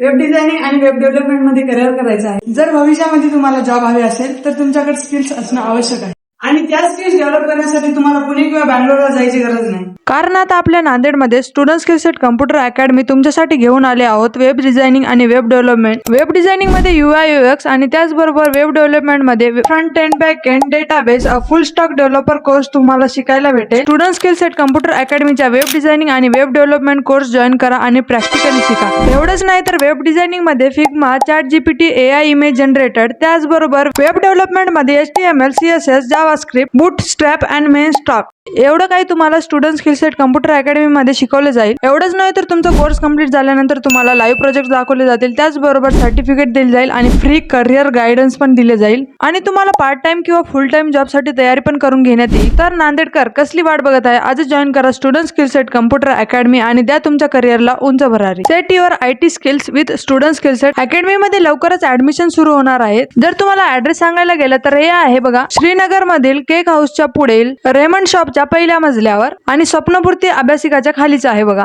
Web designing आणि web डेव्हलपमेंटमध्ये career करायचं आहे. जर भविष्यामध्ये तुम्हाला जॉब हवे असेल तर तुमच्याकडे स्किल्स असणं आवश्यक आहे. आणि त्या स्किल्स डेव्हलप करण्यासाठी तुम्हाला पुणे किंवा बँगलोरला जायची गरज नाही. कारण आता आपल्या नांदेडमध्ये student skill set computer academy तुमच्यासाठी घेऊन आले आहोत. वेब डिझायनिंग आणि वेब डेव्हलपमेंट वेब डिझायनिंगमध्ये युआय युएक्स आणि त्याचबरोबर web डेव्हलपमेंटमध्ये front end back end database full stack developer course तुम्हाला शिकायला भेटेल. स्टुडंट स्किल सेट कम्प्युटर अकॅडमीच्या वेब डिझायनिंग आणि वेब डेव्हलपमेंट कोर्स जॉईन करा आणि प्रॅक्टिकली शिका. एवढंच नाही तर web डिझायनिंगमध्ये Figma chat GPT A I image generated त्याचबरोबर web डेव्हलपमेंटमध्ये H T M L C S JavaScript, Bootstrap and Main Stock. एवढं काही तुम्हाला स्टुडंट स्किल सेट कम्प्युटर अकॅडमीमध्ये शिकवलं जाईल. एवढंच नाही तर तुमचा कोर्स कंप्लीट झाल्यानंतर तुम्हाला लाईव्ह प्रोजेक्ट दाखवले जातील. त्याचबरोबर सर्टिफिकेट दिले जाईल आणि फ्री करिअर गायडन्स पण दिले जाईल. आणि तुम्हाला पार्ट टाइम किंवा फुल टाइम जॉबसाठी तयारी पण करून घेण्यात येईल. तर नांदेडकर कसली वाट बघत आहे? आजच जॉईन करा student skill set computer academy आणि द्या तुमच्या करिअरला उंच भरारी. Set your I T skills with student skill set अकॅडमीमध्ये लवकरच ऍडमिशन सुरू होणार आहेत जर तुम्हाला ऍड्रेस सांगायला गेलं तर हे आहे बघा श्रीनगर मधील केक हाऊसच्या पुढील रेमंड शॉप घराच्या पहिल्या मजल्यावर आणि स्वप्नपूर्ती अभ्यासिकाच्या खालीच आहे बघा.